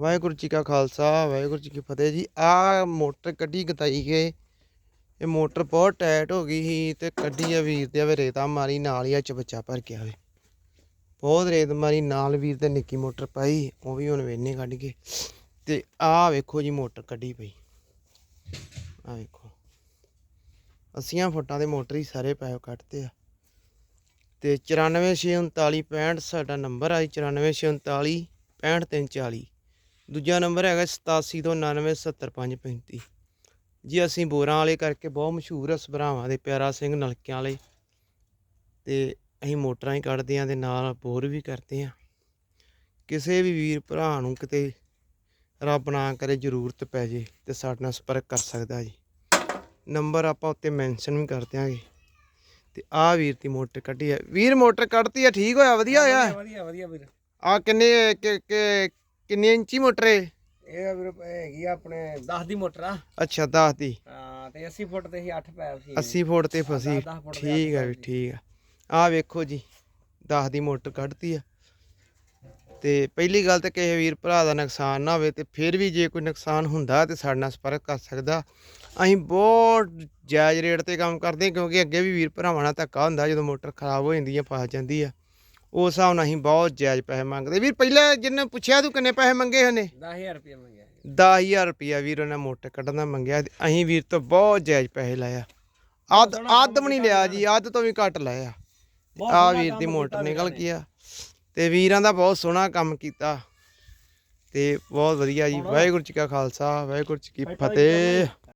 ਵਾਹਿਗੁਰੂ ਜੀ ਕਾ ਖਾਲਸਾ, ਵਾਹਿਗੁਰੂ ਜੀ ਕੀ ਫਤਿਹ ਜੀ। ਆ ਮੋਟਰ ਕੱਢੀ ਗਤਾਈ ਗਏ। ਇਹ ਮੋਟਰ ਬਹੁਤ ਟਾਈਟ ਹੋ ਗਈ ਸੀ ਤੇ ਕੱਢੀ ਆ ਵੀਰ ਤੇ ਆਵੇ ਰੇਤਾ ਮਾਰੀ ਨਾਲ ਹੀ ਆ, ਚ ਬੱਚਾ ਭਰ ਕੇ ਆਵੇ ਬਹੁਤ ਰੇਤ ਮਾਰੀ ਨਾਲ ਵੀਰ ਤੇ ਨਿੱਕੀ ਮੋਟਰ ਪਾਈ, ਉਹ ਵੀ ਹੁਣ ਵੇਨੇ ਕੱਢ ਕੇ। ਤੇ ਆਹ ਵੇਖੋ ਜੀ ਮੋਟਰ ਕੱਢੀ ਪਈ। ਆ ਵੇਖੋ। 80 ਫੁੱਟਾਂ ਦੇ ਮੋਟਰ ਹੀ ਸਾਰੇ ਪੈਪ ਕੱਢਦੇ ਆ। ਤੇ 946945 ਸਾਡਾ ਨੰਬਰ ਆ 946945 65340 ਦੂਜਾ ਨੰਬਰ ਹੈਗਾ 87 ਤੋਂ 997535 ਜੀ ਅਸੀਂ ਬੋਰਾਂ ਵਾਲੇ ਕਰਕੇ ਬਹੁਤ ਮਸ਼ਹੂਰ ਆ ਸਭਰਾਵਾਂ ਦੇ ਪਿਆਰਾ ਸਿੰਘ ਨਲਕਿਆਂ ਵਾਲੇ। ਤੇ ਅਸੀਂ ਮੋਟਰਾਂ ਹੀ ਕੱਢਦੇ ਆਂ ਤੇ ਨਾਲ ਬੋਰ ਵੀ ਕਰਦੇ ਆਂ। ਕਿਸੇ ਵੀ ਵੀਰ ਭਰਾ ਨੂੰ ਕਿਤੇ ਰੱਬ ਨਾ ਕਰੇ ਜ਼ਰੂਰਤ ਪੈ ਜੇ ਤੇ ਸਾਡੇ ਨਾਲ ਸੰਪਰਕ ਕਰ ਸਕਦਾ ਜੀ। ਨੰਬਰ ਆਪਾਂ ਉੱਤੇ ਮੈਂਸ਼ਨ ਵੀ ਕਰ ਦਿਆਂਗੇ। ਤੇ ਆਹ ਵੀਰ ਦੀ ਮੋਟਰ ਕੱਢੀ ਆ। ਵੀਰ ਮੋਟਰ ਕੱਢਤੀ ਆ ਠੀਕ ਹੋਇਆ ਵਧੀਆ ਹੋਇਆ? ਵਧੀਆ ਵਧੀਆ ਵੀਰ। ਆ ਕਿੰਨੇ ਕਿ- ਕਿੰਨੇ ਇੰਚੀ ਮੋਟਰ ਏ? ਇਹ ਆ ਵੀਰ ਹੈਗੀ ਆ ਆਪਣੇ 10 ਦੀ ਮੋਟਰ ਆ। ਅੱਛਾ 10 ਦੀ। ਹਾਂ ਤੇ 80 ਫੁੱਟ ਤੇ ਹੀ 8 ਪੈਪ ਸੀ। 80 ਫੁੱਟ ਤੇ ਫਸੀ। ਠੀਕ ਆ ਵੀ ਠੀਕ ਆ। ਆ ਵੇਖੋ ਜੀ 10 ਦੀ ਮੋਟਰ ਕੱਢਤੀ ਆ। ਤੇ ਪਹਿਲੀ ਗੱਲ ਤੇ ਕਿਸੇ ਵੀਰ ਭਰਾ ਦਾ ਨੁਕਸਾਨ ਨਾ ਹੋਵੇ ਤੇ ਫਿਰ ਵੀ ਜੇ ਕੋਈ ਨੁਕਸਾਨ ਹੁੰਦਾ ਤੇ ਸਾਡੇ ਨਾਲ ਸੰਪਰਕ ਕਰ ਸਕਦਾ। ਅਸੀਂ ਬਹੁਤ ਜਾਇਜ਼ ਰੇਟ ਤੇ ਕੰਮ ਕਰਦੇ ਹਾਂ ਕਿਉਂਕਿ ਅੱਗੇ ਵੀ ਵੀਰ ਭਰਾਵਾਂ ਨਾਲ ਧੱਕਾ ਹੁੰਦਾ ਜਦੋਂ ਮੋਟਰ ਖਰਾਬ ਹੋ ਜਾਂਦੀ ਆ ਫਸ ਜਾਂਦੀ ਆ। ਉਸ ਹਿਸਾਬ ਨਾਲ ਅਸੀਂ ਬਹੁਤ ਜਾਇਜ਼ ਪੈਸੇ ਮੰਗਦੇ। ਵੀਰ ਪਹਿਲਾਂ ਜਿੰਨੇ ਪੁੱਛਿਆ ਤੂੰ ਕਿੰਨੇ ਪੈਸੇ ਮੰਗੇ ਹਨੇ 10000 ਰੁਪਏ ਮੰਗਿਆ ਜੀ। 10000 ਰੁਪਿਆ ਵੀਰ ਉਹਨੇ ਮੋਟਰ ਕੱਢਣ ਦਾ ਮੰਗਿਆ। ਤੇ ਅਸੀਂ ਵੀਰ ਤੋਂ ਬਹੁਤ ਜਾਇਜ਼ ਪੈਸੇ ਲਾਇਆ। ਅੱਧ ਅੱਧ ਵੀ ਨਹੀਂ ਲਿਆ ਜੀ ਅੱਧ ਤੋਂ ਵੀ ਘੱਟ ਲਾਇਆ। ਆ ਵੀਰ ਦੀ ਮੋਟਰ ਨਿਕਲ ਵੀਰਾਂ ਗਈ ਆ ਤੇ ਵੀਰਾਂ ਦਾ ਬਹੁਤ ਸੋਹਣਾ ਕੰਮ ਕੀਤਾ। ਤੇ ਬਹੁਤ ਵਧੀਆ ਜੀ। ਵਾਹਿਗੁਰੂ ਜੀ ਕਾ ਖਾਲਸਾ ਵਾਹਿਗੁਰੂ ਜੀ ਕੀ ਫਤਿਹ।